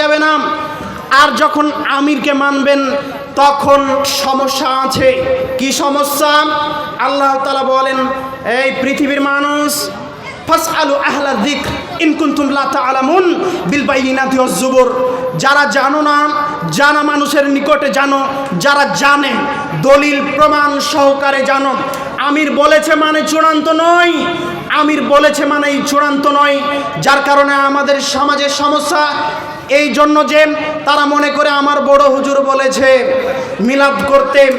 যাবে না। আর যখন আমিরকে মানবেন, তখন সমস্যা আছে। কি সমস্যা? আল্লাহ তালা বলেন, এই পৃথিবীর মানুষ, ফাসআলু আহলা যিকর, ইন কুনতুম লা তা'লামুন বিল বাইয়িনাতি ওয়াজ জুবুর যারা জানো না, জানা মানুষের নিকটে জানো, যারা জানে, দলিল প্রমাণ সহকারে জানো। আমির বলেছে মানে চূড়ান্ত নয়, আমির বলেছে মানে চূড়ান্ত নয়। যার কারণে আমাদের সমাজের সমস্যা এই জন্য যে তারা মনে করে আমার বড় হুজুর বলেছে, মিলাদ করতে,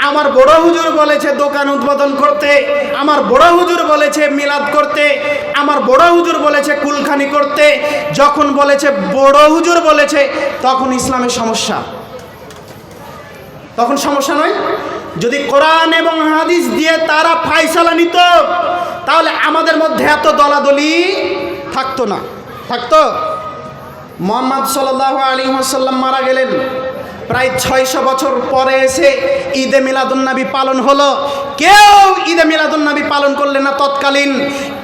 আমার বড় হুজুর বলেছে, দোকান উদ্বোধন করতে, আমার বড় হুজুর বলেছে, মিলাদ করতে, আমার বড় হুজুর বলেছে, কুলখানি করতে, যখন বলেছে, বড় হুজুর বলেছে, তখন ইসলামের সমস্যা। তখন সমস্যা নয়, যদি কোরআন এবং হাদিস দিয়ে তারা ফাইসালা নিত, তাহলে আমাদের মধ্যে এত দলাদলি থাকতো না। থাকতো? মোহাম্মদ সাল্লাহ আলী সাল্লাম মারা গেলেন। প্রায় ছয়শো বছর পরে এসে ঈদে মিলাদুন্নবী পালন হলো। কেউ ঈদে মিলাদুন্নবী পালন করলেন না তৎকালীন।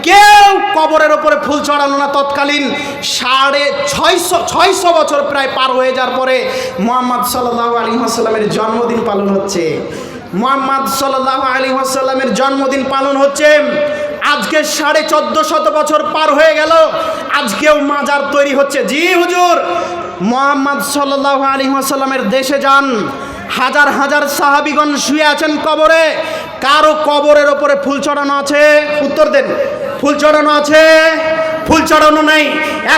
কেউ কবরের ওপরে ফুল চড়ানো না তৎকালীন। সাড়ে ছয়শো ছয়শো বছর প্রায় পার হয়ে যাওয়ার পরে মোহাম্মদ সাল্লাহ আলী সাল্লামের জন্মদিন পালন হচ্ছে। মোহাম্মদ সাল্লাহ আলী সাল্লামের জন্মদিন পালন হচ্ছে। আজকে সাড়ে চোদ্দ শত বছর পার হয়ে গেল। আজকেও মাজার তৈরি হচ্ছে। জি, হুজুর। মোহাম্মদ সাল্লাহ আলী আসালামের দেশে যান। হাজার হাজার সাহাবিগণ শুয়ে আছেন কবরে। কারও কবরের ওপরে ফুল চড়ানো আছে? উত্তর দেন। ফুল চড়ানো আছে? ফুল চড়ানো নাই।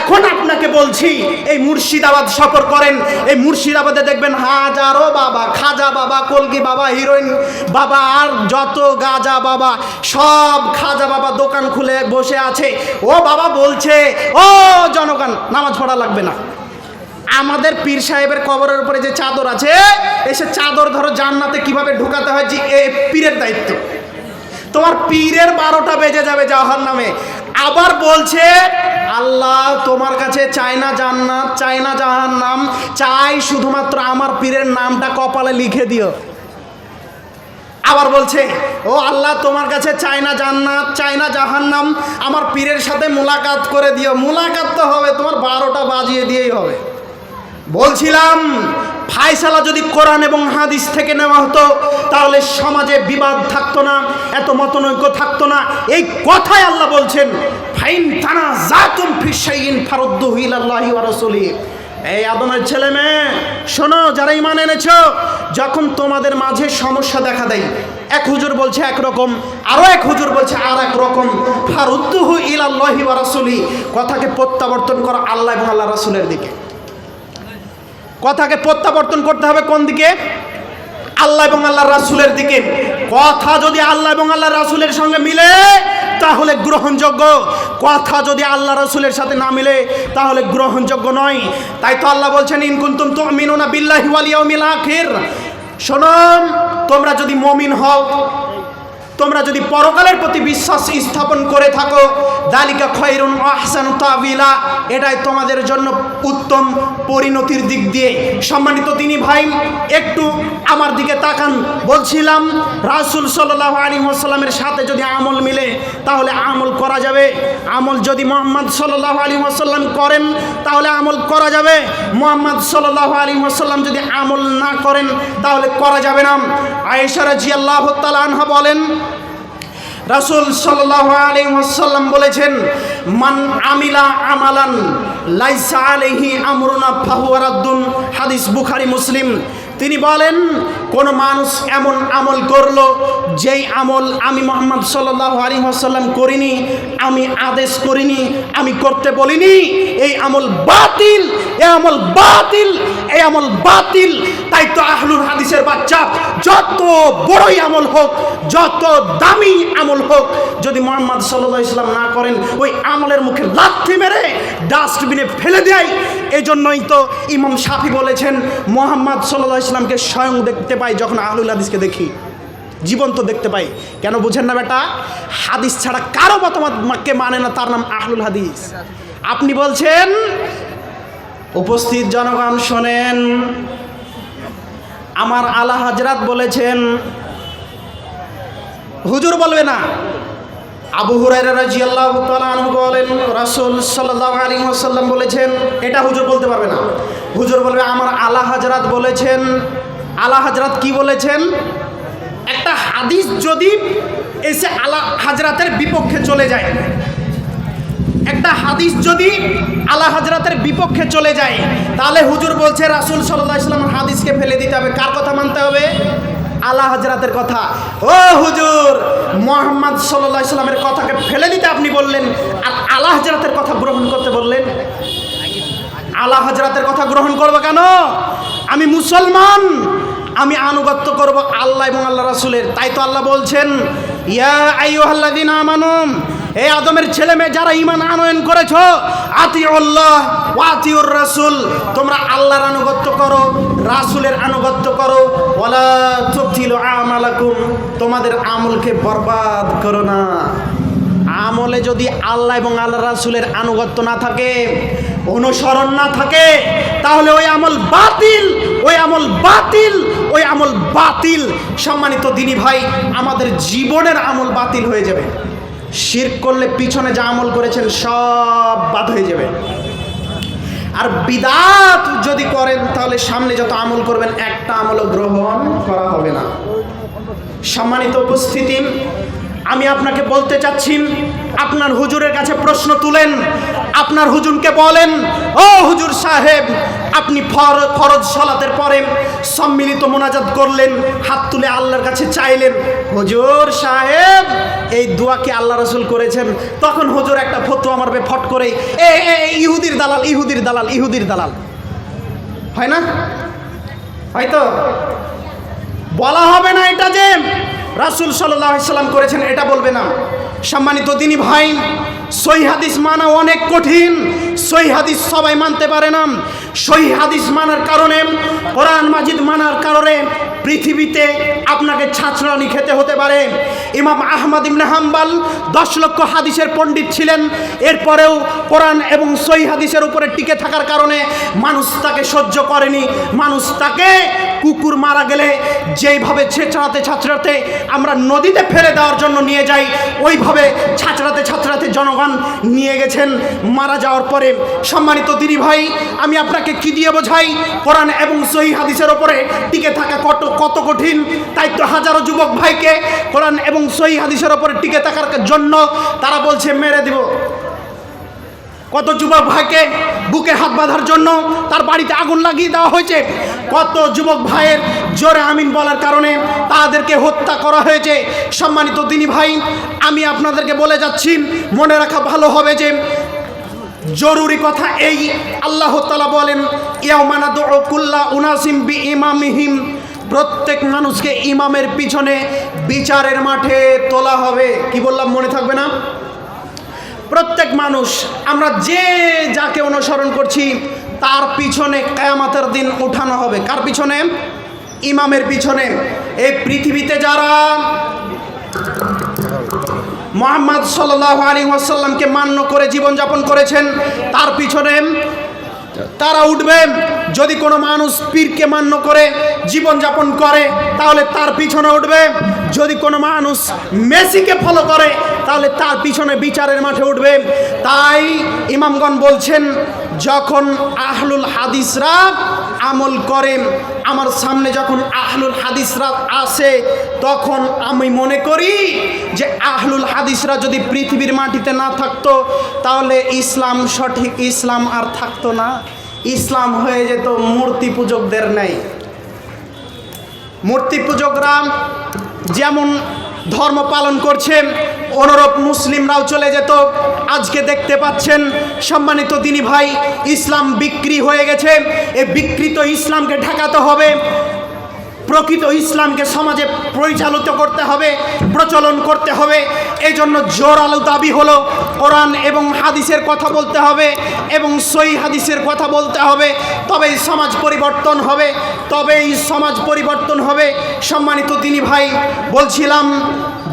এখন আপনাকে বলছি, এই মুর্শিদাবাদ সফর করেন। এই মুর্শিদাবাদে দেখবেন হাজারো বাবা, খাজা বাবা কলকি বাবা, হিরোইন বাবা, আর যত গাজা বাবা, সব খাজা বাবা দোকান খুলে বসে আছে। ও বাবা বলছে, ও জনগণ, নামাজ পড়া লাগবে না। আমাদের পীর সাহেবের কবরের উপরে যে চাদর আছে এসে চাদর ধরো জান্নাতে কীভাবে ঢুকাতে হয় যে, এ পীরের দায়িত্ব। তোমার পীরের বারোটা বেজে যাবে জাহার নামে আবার বলছে, আল্লাহ তোমার কাছে চাই না জান্নাত, চাই না জাহান নাম চাই শুধুমাত্র আমার পীরের নামটা কপালে লিখে দিও। আবার বলছে, ও আল্লাহ তোমার কাছে চাই না জান্নাত, চাই না জাহান্নাম, আমার পীরের সাথে মোলাকাত করে দিও। মোলাকাত তো হবে, তোমার বারোটা বাজিয়ে দিয়েই হবে। বলছিলাম, ফায়সালা যদি কোরআন এবং হাদিস থেকে নেওয়া হতো, তাহলে সমাজে বিবাদ থাকতো না, এত মতনৈক্য থাকতো না। এই কথাই আল্লাহ বলছেন, ফাইন তানা জাতুম ফিসাইন ফারদ্দু হিলাল্লাহি ওয়া রাসূলিহি। এই আদমের ছেলে মেয়ে, শোনো, যারা ইমান এনেছ, যখন তোমাদের মাঝে সমস্যা দেখা দেয়, এক হুজুর বলছে একরকম আরও এক হুজুর বলছে আর এক রকম, ফারুদ্দুহু ইলাল্লাহি ওয়া রাসূলি কথাকে প্রত্যাবর্তন করো আল্লাহ এবং আল্লাহ রাসূলের দিকে। কথাকে প্রত্যাবর্তন করতে হবে কোন দিকে? আল্লাহ এবং আল্লাহ রাসুলের দিকে। কথা যদি আল্লাহ এবং আল্লাহ রাসুলের সঙ্গে মিলে, তাহলে গ্রহণযোগ্য। কথা যদি আল্লাহ রসুলের সাথে না মিলে, তাহলে গ্রহণযোগ্য নয়। তাই তো আল্লাহ বলছেন ইনকুন্তুম তো মিনুনা বিল্লাহি ওয়াল ইয়াউমিল আখির। শোনো, তোমরা যদি মমিন হও তোমরা যদি পরকালের প্রতি বিশ্বাস স্থাপন করে থাকো, দালিকা খয়রুন আহসান তাবিলা এটাই তোমাদের জন্য উত্তম পরিণতির দিক দিয়ে। সম্মানিত তিনি ভাই, একটু আমার দিকে তাকান। বলছিলাম, রাসুল সাল্লাহ আলী সাল্লামের সাথে যদি আমল মিলে, তাহলে আমল করা যাবে। আমল যদি মোহাম্মদ সাল্লাহ আলী সাল্লাম করেন, তাহলে আমল করা যাবে। মোহাম্মদ সাল্লাহ আলী সাল্লাম যদি আমল না করেন, তাহলে করা যাবে না। আয়েশারা জি আল্লাহ আনহা বলেন রাসুল সাল্লাম বলেছেন, মান আমিলা আমালান লাইসা আলহি আমরুনা ফাহুয়ারাদ্দুন হাদিস বুখারি, মুসলিম। তিনি বলেন কোন মানুষ এমন আমল করল, যেই আমল আমি মোহাম্মদ সাল্লাহ আলী আসাল্লাম করিনি, আমি আদেশ করিনি, আমি করতে বলিনি, এই আমল বাতিল, এই আমল বাতিল, এই আমল বাতিল। তাই তো আহলুল হাদিসের বাচ্চা, যত বড়ই আমল হোক, যত দামি আমল হোক, যদি মোহাম্মদ সাল্লাহ ইসলাম না করেন, ওই আমলের মুখে লাথি মেরে ডাস্টবিনে ফেলে দেয়। এই জন্যই তো ইমাম সাফি বলেছেন, মোহাম্মদ সাল্লাহ ইসলামকে স্বয়ং দেখতে পাই, যখন আহলুল হাদিসকে দেখি, জীবন্ত দেখতে পাই। কেন বুঝেন না বেটা? হাদিস ছাড়া কারও মতামতকে মানে না, তার নাম আহলুল হাদিস। আপনি বলছেন, উপস্থিত জনগণ শোনেন, আমার আলা হাজরাত বলেছেন, হুজুর বলবে না। আবু বলেন, রাসূল ওয়াসাল্লাম বলেছেন, এটা হুজুর বলতে পারবে না। হুজুর বলবে, আমার আলা হাজরাত বলেছেন আলা হযরত কি বলেছেন? একটা হাদিস যদি এসে আলা হাজরাতের বিপক্ষে চলে যায়, একটা হাদিস যদি আলা হাজরাতের বিপক্ষে চলে যায়, তাহলে হুজুর বলছে, রাসুল সাল্লাহ ইসলামের হাদিসকে ফেলে দিতে হবে। কার কথা মানতে হবে? আলা হাজরাতের কথা। ও হুজুর, মোহাম্মদ সাল্লাহ ইসলামের কথাকে ফেলে দিতে আপনি বললেন, আর আলা হাজরাতের কথা গ্রহণ করতে বললেন? আলা হাজরাতের কথা গ্রহণ করব কেন? আমি মুসলমান আমি আনুগত্য করব আল্লাহ এবং আল্লাহ রাসুলের। তাই তো আল্লাহ বলছেন, ইয়া আইয়ুহাল্লাযিন আমানুম এই আদমের ছেলে মেয়ে, যারা ইমান আনয়ন করেছ, আতিউল্লাহ ওয়া আতিউর রাসূল, তোমরা আল্লাহর আনুগত্য করো, রাসূলের আনুগত্য করো। ওয়ালা তুবতিলু আমালাকুম, তোমাদের আমলকে বরবাদ করো না। আমলে যদি আল্লাহ এবং আল্লাহ রাসুলের আনুগত্য না থাকে, অনুসরণ না থাকে, তাহলে ওই আমল বাতিল, ওই আমল বাতিল ওই আমল বাতিল, সম্মানিত দিনী ভাই, আমাদের জীবনের আমল বাতিল হয়ে যাবে। শির করলে পিছনে যা আমল করেছেন সব বাদ হয়ে যাবে। আর বিদাত যদি করেন, তাহলে সামনে যত আমল করবেন, একটা আমলও গ্রহণ করা হবে না। সম্মানিত উপস্থিতি, আমি আপনাকে বলতে চাচ্ছি, আপনার হুজুরের কাছে প্রশ্ন তুলেন, আপনার হুজুরকে বলেন, ও হুজুর সাহেব আপনি ফর- ফরজ সলাতের পরে সম্মিলিত মোনাজাত করলেন, হাত তুলে আল্লাহর কাছে চাইলেন, হুজুর সাহেব, এই দোয়া কি আল্লাহ রসুল করেছেন? তখন হুজুর একটা ফতুয়া মারবে ফট করে এ ইহুদির দালাল ইহুদির দালাল ইহুদির দালাল। হয় না? হয়তো বলা হবে না এটা যে, রাসুল সাল্লাম করেছেন, এটা বলবে না। সম্মানিত দিনী ভাই সই হাদিস মানা অনেক কঠিন। সই হাদিস সবাই মানতে পারে না। সই হাদিস মানার কারণে, কোরআন মাজিদ মানার কারণে পৃথিবীতে আপনাকে ছাঁচড়ানি খেতে হতে পারে। ইমাম আহমদ ইবনে হাম্বাল দশ লক্ষ হাদিসের পণ্ডিত ছিলেন। এরপরেও কোরআন এবং সই হাদিসের উপরে টিকে থাকার কারণে মানুষ তাকে সহ্য করেনি। মানুষ তাকে কুকুর মারা গেলে যেইভাবে ছেঁচড়াতে ছাঁচড়াতে আমরা নদীতে ফেলে দেওয়ার জন্য নিয়ে যাই, ওইভাবে ছাঁচড়াতে ছাঁচড়াতে জনগণ নিয়ে গেছেন, মারা যাওয়ার পরে। সম্মানিত দিদি ভাই, আমি আপনাকে কি দিয়ে বোঝাই? কোরআন এবং সহি হাদিসের ওপরে টিকে থাকা কত কত কঠিন? তাই তো হাজারো যুবক ভাইকে কোরআন এবং সহি হাদিসের ওপরে টিকে থাকার জন্য তারা বলছে, মেরে দিব। কত যুবক ভাইকে বুকে হাত বাঁধার জন্য তার বাড়িতে আগুন লাগিয়ে দেওয়া হয়েছে। কত যুবক ভাইয়ের জোরে আমিন বলার কারণে তাদেরকে হত্যা করা হয়েছে। সম্মানিত দিনী ভাই, আমি আপনাদেরকে বলে যাচ্ছি, মনে রাখা ভালো হবে যে জরুরি কথা এই, আল্লাহ তালা বলেন ইয়ামানা কুল্লা উনাসিম বি ইমামিহিম প্রত্যেক মানুষকে ইমামের পিছনে বিচারের মাঠে তোলা হবে। কি বললাম, মনে থাকবে না? প্রত্যেক মানুষ, আমরা যে যাকে অনুসরণ করছি, তার পিছনে কেয়ামাতের দিন উঠানো হবে। কার পিছনে? ইমামের পিছনে। এই পৃথিবীতে যারা মোহাম্মদ সাল্লাহ আলী ওয়াসাল্লামকে মান্য করে জীবনযাপন করেছেন, তার পিছনে তারা উঠবে। যদি কোনো মানুষ পীরকে মান্য করে জীবনযাপন করে, তাহলে তার পিছনে উঠবে। যদি কোনো মানুষ মেসিকে ফলো করে, তাহলে তার পিছনে বিচারের মাঠে উঠবে। তাই ইমামগণ বলছেন যখন আহলুল হাদিসরা আমল করেন, আমার সামনে যখন আহলুল হাদিসরা আসে, তখন আমি মনে করি যে আহলুল হাদিসরা যদি পৃথিবীর মাটিতে না থাকতো, তাহলে ইসলাম সঠিক ইসলাম আর থাকতো না। ইসলাম হয়ে যেত মূর্তি পূজকদের নেই মূর্তি পূজকরা যেমন ধর্ম পালন করছে অনুরূপ মুসলিমরাও চলে যেত। আজকে দেখতে পাচ্ছেন সম্মানিত দিনী ভাই, ইসলাম বিক্রি হয়ে গেছে। এই বিকৃত ইসলামকে ঠেকাতে হবে। প্রকৃত ইসলামকে সমাজে পরিচালিত করতে হবে, প্রচলন করতে হবে। এই জন্য জোরালো দাবি হলো, কোরআন এবং হাদিসের কথা বলতে হবে এবং সই হাদিসের কথা বলতে হবে। তবেই সমাজ পরিবর্তন হবে, তবেই সমাজ পরিবর্তন হবে। সম্মানিত তিনি ভাই, বলছিলাম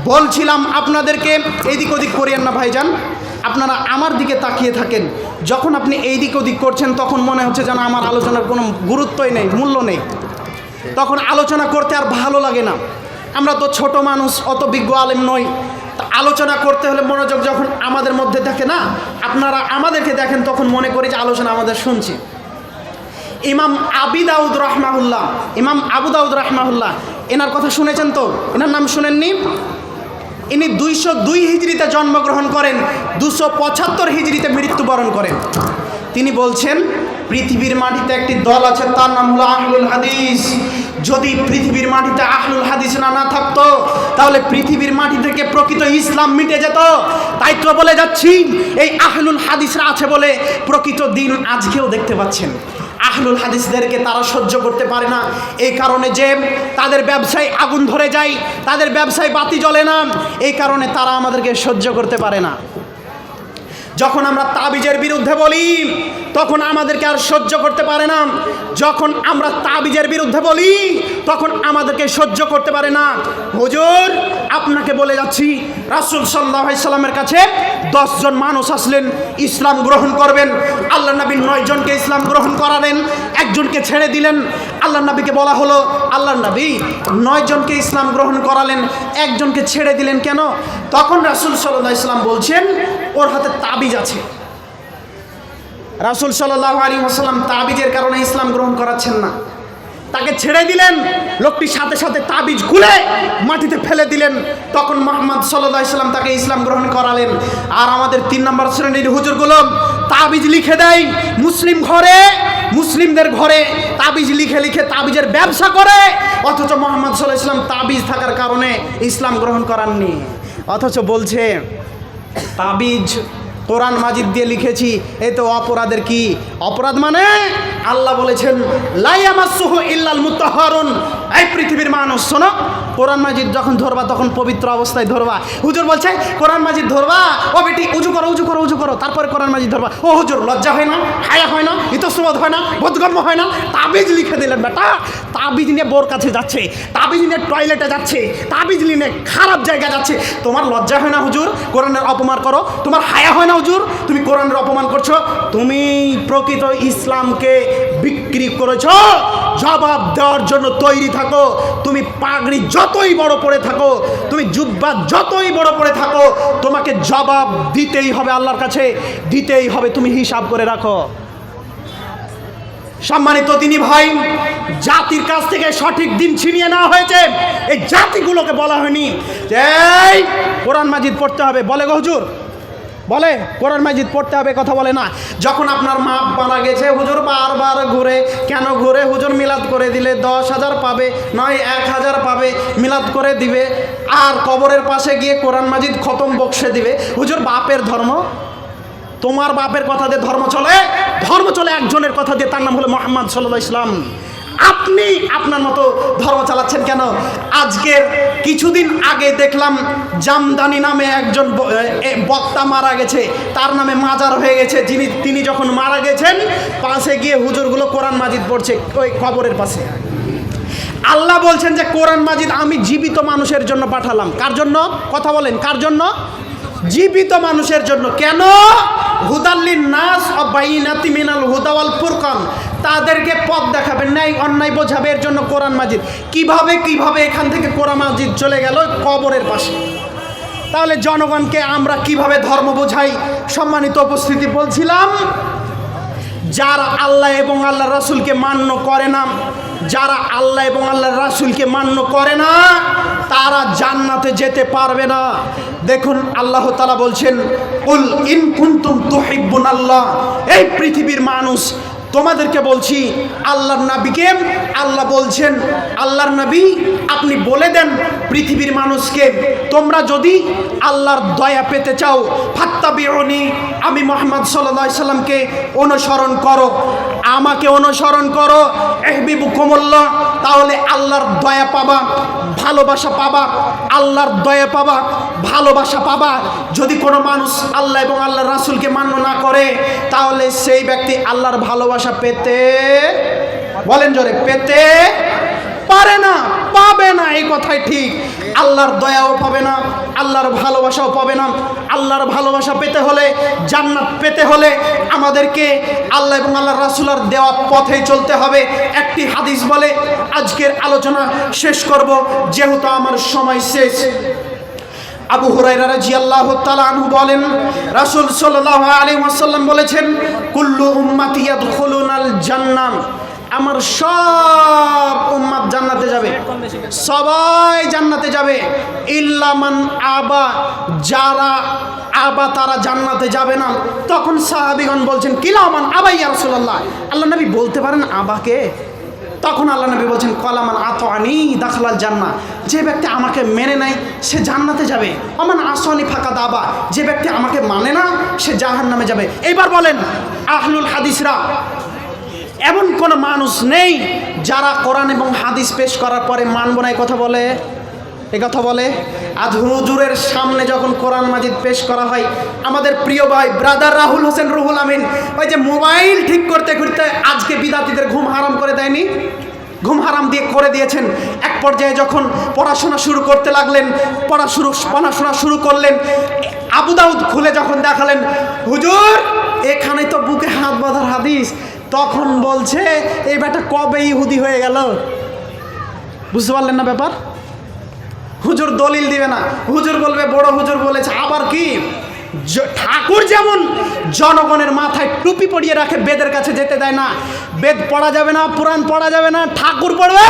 বলছিলাম আপনাদেরকে এদিক ওদিক করিয়েন না ভাইজান। আপনারা আমার দিকে তাকিয়ে থাকেন। যখন আপনি এই দিক ওদিক করছেন, তখন মনে হচ্ছে যেন আমার আলোচনার কোনো গুরুত্বই নেই, মূল্য নেই। তখন আলোচনা করতে আর ভালো লাগে না। আমরা তো ছোট মানুষ, অত বিজ্ঞ আলেম নই। আলোচনা করতে হলে মনোযোগ যখন আমাদের মধ্যে থাকে না, আপনারা আমাদেরকে দেখেন, তখন মনে করি যে আলোচনা আমাদের শুনছি। ইমাম আবি দাউদ রহমাহুল্লাহ, ইমাম আবু দাউদ রহমাহুল্লাহ, এনার কথা শুনেছেন তো? এনার নাম শুনেননি? ইনি দুইশো দুই হিজড়িতে জন্মগ্রহণ করেন, দুশো পঁচাত্তর হিজড়িতে মৃত্যুবরণ করেন। তিনি বলছেন, পৃথিবীর মাটিতে একটি দল আছে, তার নাম হলো আহলুল হাদিস। যদি পৃথিবীর মাটিতে আহলুল হাদিস না না থাকতো, তাহলে পৃথিবীর মাটি থেকে প্রকৃত ইসলাম মিটে যেত। তাই তো বলে যাচ্ছি, এই আহলুল হাদিসরা আছে বলে প্রকৃত দিন আজকেও দেখতে পাচ্ছেন। আহলুল হাদিসদেরকে তারা সহ্য করতে পারে না। এই কারণে যে তাদের ব্যবসায় আগুন ধরে যায়, তাদের ব্যবসায় বাতি জ্বলে না, এই কারণে তারা আমাদেরকে সহ্য করতে পারে না। যখন আমরা তাবিজের বিরুদ্ধে বলি, তখন আমাদেরকে আর সহ্য করতে পারে না। যখন আমরা তাবিজের বিরুদ্ধে বলি, তখন আমাদেরকে সহ্য করতে পারে না। হুজুর, আপনাকে বলে যাচ্ছি, রাসুল সাল্লাহ সাল্লামের কাছে দশজন মানুষ আসলেন, ইসলাম গ্রহণ করবেন। আল্লাহ নবী নয় জনকে ইসলাম গ্রহণ করালেন, একজনকে ছেড়ে দিলেন। আল্লাহ নবীকে বলা হলো, আল্লাহ নবী নয় জনকে ইসলাম গ্রহণ করালেন, একজনকে ছেড়ে দিলেন কেন? তখন রাসুল সাল্লাহ ইসলাম বলছেন ওর হাতে তাবিজ আছে। রাসুল সাল্লাহ আলী আসাল্লাম তাবিজের কারণে ইসলাম গ্রহণ করাচ্ছেন না। তাকে ছেড়ে দিলেন, লোকটি সাথে সাথে তাবিজ খুলে মাটিতে ফেলে দিলেন। তখন মোহাম্মদ সাল্লাহ ইসলাম তাকে ইসলাম গ্রহণ করালেন। আর আমাদের তিন নম্বর শ্রেণির হুজুরগুলো তাবিজ লিখে দেয়, মুসলিম ঘরে, মুসলিমদের ঘরে তাবিজ লিখে লিখে তাবিজের ব্যবসা করে। অথচ মোহাম্মদ সাল্লাহ ইসলাম তাবিজ থাকার কারণে ইসলাম গ্রহণ করাননি। অথচ বলছে তাবিজ, কোরআন মাজিদ দিয়ে লিখেছি, এ তো অপরাধের কি? অপরাধ মানে? আল্লাহ বলেছেন লাইয়ামাসুহু ইল্লাল মুতাহহারুন এই পৃথিবীর মানুষ, শোনো। কোরআন মাজিদ যখন ধরবা, তখন পবিত্র অবস্থায় ধরবা। হুজুর বলছে, কোরআন মাজিদ ধরবা? ও বেটি, উজু করো উজু করো উজু করো। তারপরে কোরআন মাজিদ ধরবা। ও হুজুর, লজ্জা হয় না? হায়া হয় না? ইতস্রবোধ হয় না? বোধগম্য হয় না? তাবিজ লিখে দিলেন বেটা। তাবিজ নিয়ে বোর কাছে যাচ্ছে, তাবিজ নিয়ে টয়লেটে যাচ্ছে, তাবিজ নিয়ে খারাপ জায়গা যাচ্ছে। তোমার লজ্জা হয় না হুজুর? কোরআনের অপমান করো। তোমার হায়া হয় না হুজুর? তুমি কোরআনের অপমান করছ? তুমি প্রকৃত ইসলামকে বিক্রি করেছ? জবাব দেওয়ার জন্য তৈরি থাকো। তুমি পাগড়ি যতই বড় পড়ে থাকো, তুমি জুব্বা যতই বড় পড়ে থাকো, তোমাকে জবাব দিতেই হবে আল্লাহর কাছে, দিতেই হবে, তুমি হিসাব করে রাখো। সম্মানিত তিনি ভাই, জাতির কাছ থেকে সঠিক দিন ছিনিয়ে নেওয়া হয়েছে। এই জাতিগুলোকে বলা হয়নি। যে কোরআন মাজিদ পড়তে হবে। বলে গো বলে, কোরআন মাজিদ পড়তে হবে, কথা বলে না। যখন আপনার মা মারা গেছে, হুজুর বারবার ঘুরে, কেন ঘুরে? হুজুর মিলাদ করে দিলে দশ হাজার পাবে, নয় এক হাজার পাবে, মিলাদ করে দিবে। আর কবরের পাশে গিয়ে কোরআন মাজিদ খতম বক্সে দিবে। হুজুর, বাপের ধর্ম? তোমার বাপের কথা দিয়ে ধর্ম চলে? ধর্ম চলে একজনের কথা দিয়ে, তার নাম হলো মোহাম্মদ সাল্লাহ ইসলাম আপনি আপনার মতো ধর্ম চালাচ্ছেন কেন? আজকের কিছুদিন আগে দেখলাম জামদানি নামে একজন বক্তা মারা গেছে। তার নামে মাজার হয়ে গেছে। যিনি, তিনি যখন মারা গেছেন, পাশে গিয়ে হুজুরগুলো কোরআন মাজিদ পড়ছে ওই কবরের পাশে। আল্লাহ বলছেন যে, কোরআন মাজিদ আমি জীবিত মানুষের জন্য পাঠালাম। কার জন্য? কথা বলেন, কার জন্য? জীবিত মানুষের জন্য। কেন? হুদাল্লিন নাস অবাইনাতি মিনাল হুদাওয়াল ফুরকান। তাদেরকে পথ দেখাবেন, ন্যায় অন্যায় বোঝাবে, এর জন্য কোরআন মাজিদ। কীভাবে কীভাবে এখান থেকে কোরআন মাজিদ চলে গেল কবরের পাশে? তাহলে জনগণকে আমরা কীভাবে ধর্ম বোঝাই? সম্মানিত উপস্থিতি বলছিলাম, যারা আল্লাহ এবং আল্লাহ রাসুলকে মান্য করে না, যারা আল্লাহ এবং আল্লাহ রাসুলকে মান্য করে না, তারা জান্নাতে যেতে পারবে না। দেখুন, আল্লাহ তালা বলছেন, উল ইন কুন্তুম তুহিব্বুন আল্লাহ এই পৃথিবীর মানুষ তোমাদেরকে বলছি, আল্লাহর নবীকে, আল্লাহ বলছেন, আল্লাহর নবী, আপনি বলে দেন পৃথিবীর মানুষকে, তোমরা যদি আল্লাহর দয়া পেতে চাও ফাত্তা বিরনি আমি মোহাম্মদ সাল্লাহ সাল্লামকে অনুসরণ করো। আমাকে অনুসরণ করো। এহবিবু কমল্লা তাহলে আল্লাহর দয়া পাবা। ভালোবাসা পাবা, আল্লাহর দয়া পাবা, ভালোবাসা পাবা। যদি কোনো মানুষ আল্লাহ এবং আল্লাহ রাসুলকে মান্য না করে, তাহলে সেই ব্যক্তি আল্লাহর ভালোবাসা পেতে, বলেন জোরে, পেতে পারে না, পাবে না, এই কথাই ঠিক। আল্লাহর দয়াও পাবে না, আল্লাহর ভালোবাসাও পাবে না। আল্লাহর ভালোবাসা পেতে হলে, জান্নাত পেতে হলে আমাদেরকে আল্লাহ এবং আল্লাহ রাসুলার দেওয়া পথে চলতে হবে। একটি হাদিস বলে, আজকের আলোচনা শেষ করব, যেহেতু আমার সময় শেষ। আবু হুরাইরা রাদিয়াল্লাহু তাআলা বলেন, রাসূল সাল্লাল্লাহু আলাইহি ওয়াসাল্লাম বলেছেন, কুল্লু উম্মতি ইয়াদখুলুনাল জান্নাহ। আমার সব উম্মাত জান্নাতে যাবে। সবাই জান্নাতে যাবে। ইল্লামান আবা, যারা আবা তারা জান্নাতে যাবে না। তখন সাহাবিগণ বলছেন কিলামান আবা ইয়া রাসূলুল্লাহ? আল্লাহ নবী বলতে পারেন, আবাকে? তখন আল্লাহ নবী বলছেন কলামান আত আনি দাখলাল জান্না। যে ব্যক্তি আমাকে মেনে নেয়, সে জান্নাতে যাবে। অমান আসনি ফাঁকা দাবা যে ব্যক্তি আমাকে মানে না, সে জাহান নামে যাবে। এবার বলেন, আহলুল হাদিসরা এমন কোনো মানুষ নেই যারা কোরআন এবং হাদিস পেশ করার পরে মানব না কথা বলে, এ কথা বলে। আজ হুজুরের সামনে যখন কোরআন মাজিদ পেশ করা হয়, আমাদের প্রিয় ভাই ব্রাদার রাহুল হোসেন রুহুল আমিন, ওই যে মোবাইল ঠিক করতে করতে আজকে বিদাতিদের ঘুম হারাম করে দেয়নি? ঘুম হারাম দিয়ে করে দিয়েছেন। এক পর্যায়ে যখন পড়াশোনা শুরু করতে লাগলেন পড়া শুরু পড়াশোনা শুরু করলেন, আবু দাউদ খুলে যখন দেখালেন, হুজুর, এখানে তো বুকে হাত বাঁধার হাদিস তখন বলছে, এই ব্যাটা কবে ইহুদি হয়ে গেল? বুঝতে পারলেন না ব্যাপার? হুজুর দলিল দিবে না। হুজুর বলবে, বড় হুজুর বলেছে, আবার কি? ঠাকুর যেমন জনগণের মাথায় টুপি পরিয়ে রাখে, বেদের কাছে যেতে দেয় না। বেদ পড়া যাবে না, পুরাণ পড়া যাবে না, ঠাকুর পড়বে!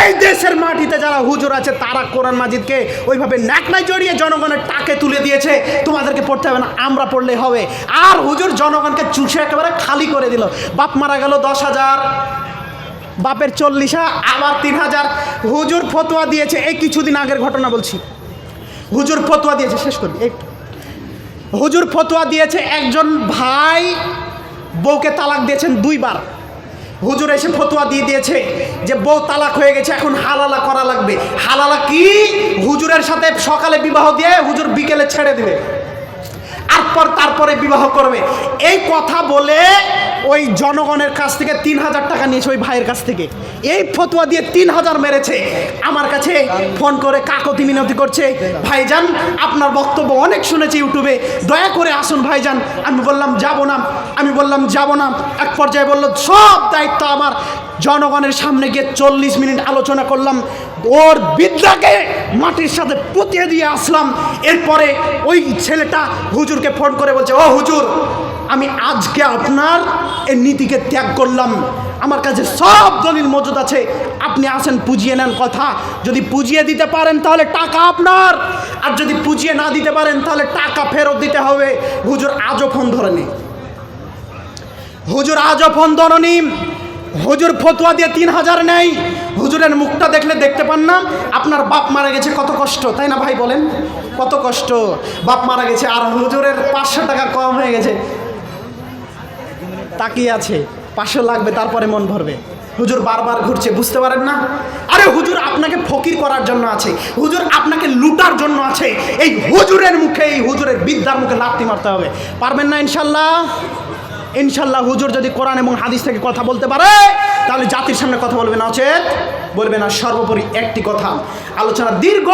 এই দেশের মাটিতে যারা হুজুর আছে, তারা কোরআন মাজিদকে ওইভাবে ন্যাকনায় জড়িয়ে জনগণের টাকে তুলে দিয়েছে। তোমাদেরকে পড়তে হবে না, আমরা পড়লেই হবে। আর হুজুর জনগণকে চুষে একেবারে খালি করে দিল। বাপ মারা গেল দশ হাজার, বাপের চল্লিশা আবার তিন হাজার। হুজুর ফতোয়া দিয়েছে, এই কিছুদিন আগের ঘটনা বলছি। হুজুর ফতোয়া দিয়েছে, শেষ করি একটু হুজুর ফতোয়া দিয়েছে, একজন ভাই বউকে তালাক দিয়েছেন দুইবার। হুজুর এসে ফতোয়া দিয়ে দিয়েছে যে বউ তালাক হয়ে গেছে, এখন হালালা করা লাগবে। হালালা কি? হুজুরের সাথে সকালে বিবাহ দিয়ে হুজুর বিকেলে ছেড়ে দেবে। আর পর তারপরে বিবাহ করবে। এই কথা বলে ওই জনগণের কাছ থেকে তিন হাজার টাকা নিয়েছে ওই ভাইয়ের কাছ থেকে। এই ফতুয়া দিয়ে তিন হাজার মেরেছে। আমার কাছে ফোন করে কাকতি মিনতি করছে, ভাইজান, আপনার বক্তব্য অনেক শুনেছি ইউটিউবে। দয়া করে আসুন ভাইজান। আমি বললাম, যাব না। আমি বললাম, যাব না। এক পর্যায়ে বলল, সব দায়িত্ব আমার। জনগণের সামনে গিয়ে চল্লিশ মিনিট আলোচনা করলাম। ওর বিদ্যাকে মাটির সাথে পুঁতিয়ে দিয়ে আসলাম। এরপরে ওই ছেলেটা হুজুরকে ফোন করে বলছে, ও হুজুর আমি আজকে আপনার এই নীতিকে ত্যাগ করলাম। আমার কাছে সব দলিল মজুদ আছে। আপনি আসেন, পুজিয়ে নেন কথা। যদি পুজিয়ে দিতে পারেন, তাহলে টাকা আপনার। আর যদি পুজিয়ে না দিতে পারেন, তাহলে টাকা ফেরত দিতে হবে। হুজুর, আজও ফোন ধরে নেই হুজুর, আজও ফোন ধরনি হুজুর, ফতুয়া দিয়ে তিন হাজার নেই। হুজুরের মুখটা দেখলে দেখতে পান না। আপনার বাপ মারা গেছে, কত কষ্ট, তাই না ভাই বলেন? কত কষ্ট। বাপ মারা গেছে, আর হুজুরের পাঁচশো টাকা কম হয়ে গেছে। তাকিয়ে আছে পাঁচশো লাগবে, তারপরে মন ভরবে। হুজুর বারবার ঘুরছে, বুঝতে পারেন না? আরে হুজুর আপনাকে ফকির করার জন্য আছে, হুজুর আপনাকে লুটার জন্য আছে, এই হুজুরের মুখে, এই হুজুরের বিদ্যার মুখে লাত্তি মারতে হবে। পারবেন না ইনশাল্লাহ? ইনশাল্লাহ হুজুর যদি কোরআন এবং হাদিস থেকে কথা বলতে পারে, তাহলে জাতির সামনে কথা বলবে না, অচেত? বলবে না, সর্বোপরি একটি কথা। আলোচনা দীর্ঘ,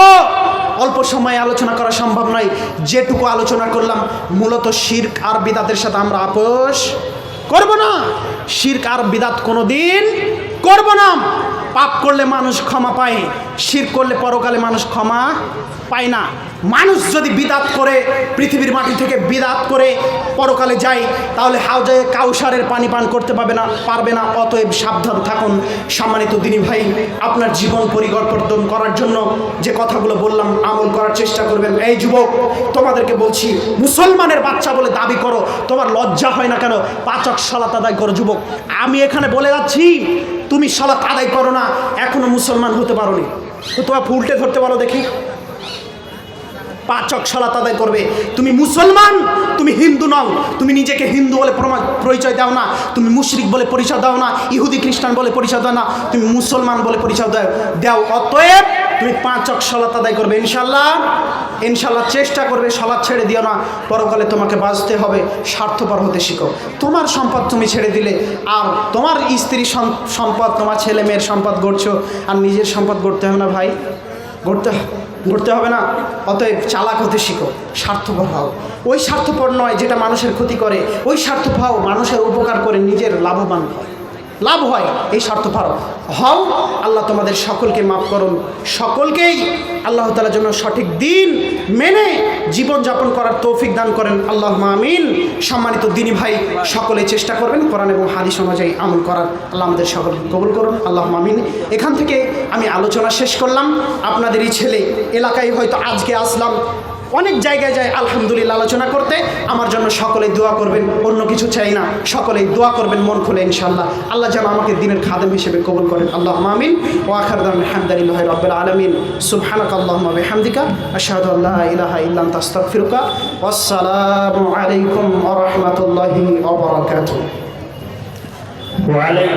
অল্প সময়ে আলোচনা করা সম্ভব নয়। যেটুকু আলোচনা করলাম, মূলত শির্ক আর বিদাতের সাথে আমরা আপোষ করব না। শির্ক আর বিদাত কোনো দিন করব না। পাপ করলে মানুষ ক্ষমা পায়, শির করলে পরকালে মানুষ ক্ষমা পায় না। মানুষ যদি বিদাত করে, পৃথিবীর মাটি থেকে বিদাত করে পরকালে যায়, তাহলে হাউজে কাউসারের পানি পান করতে পারবে না পারবে না। অতএব সাবধান থাকুন। সম্মানিত দিনী ভাই, আপনার জীবন পরিবর্তন করার জন্য যে কথাগুলো বললাম, আমল করার চেষ্টা করবেন। এই যুবক, তোমাদেরকে বলছি, মুসলমানের বাচ্চা বলে দাবি করো, তোমার লজ্জা হয় না কেন? পাচক সলাত আদায় করো, যুবক। আমি এখানে বলে যাচ্ছি তুমি সলাত আদায় করো না, এখনও মুসলমান হতে পারো নি তোমার ফুলটে ধরতে পারো দেখি। পাচক সলাত আদায় করবে। তুমি মুসলমান, তুমি হিন্দু নও, তুমি নিজেকে হিন্দু বলে পরিচয় দাও না, তুমি মুশরিক বলে পরিচয় দাও না, ইহুদি খ্রিস্টান বলে পরিচয় দাও না, তুমি মুসলমান বলে পরিচয় দাও দাও। অতএব তুমি পাঁচক সলাত আদায় করবে ইনশাল্লাহ ইনশাল্লাহ চেষ্টা করবে সলাৎ ছেড়ে দিও না। পরকালে তোমাকে বাঁচতে হবে, স্বার্থপর হতে শিখো। তোমার সম্পদ তুমি ছেড়ে দিলে, আর তোমার স্ত্রী সম্পদ, তোমার ছেলে মেয়ের সম্পদ গড়ছো, আর নিজের সম্পদ গড়তে হবে না ভাই। গড়তে গড়তে হবে না। অতএব চালাক হতে শিখো, স্বার্থপর হও। ওই স্বার্থপর নয় যেটা মানুষের ক্ষতি করে, ওই স্বার্থপর হও মানুষের উপকার করে নিজের লাভবান হয় লাভ হয়, এই স্বার্থ পারো। হও, আল্লাহ তোমাদের সকলকে মাফ করুন। সকলকেই আল্লাহ তালার জন্য সঠিক দিন মেনে জীবনযাপন করার তৌফিক দান করেন। আল্লাহ মামিন সম্মানিত দিনী ভাই, সকলে চেষ্টা করবেন কোরআন এবং হাদিস অনুযায়ী আমল করার। আল্লাহ আমাদের সকলকে কবুল করুন। আল্লাহ মামিন এখান থেকে আমি আলোচনা শেষ করলাম। আপনাদেরই ছেলে এলাকায় হয়তো আজকে আসলাম। অনেক জায়গায় যায়, আলহামদুলিল্লাহ আলোচনা করতে। আমার জন্য সকলে দোয়া করবেন, অন্য কিছু চাই না। সকলেই দোয়া করবেন, মন খুলে ইনশাল্লাহ আল্লাহ যেন আমাকে দিনের খাদেম হিসেবে কবুল করেন। আল্লাহ মামিন ওয়াখারদাম হামদালিল্লাহ রব্বুল আলমিন। সুবহানাক আল্লাহমা হামদিকা আশহাদু আল্লাহ ইলাহা ইল্লাম তাস্তাগফিরুকা আসসালামু আলাইকুম ওয়া রাহমাতুল্লাহি ওয়া বারাকাতুহু।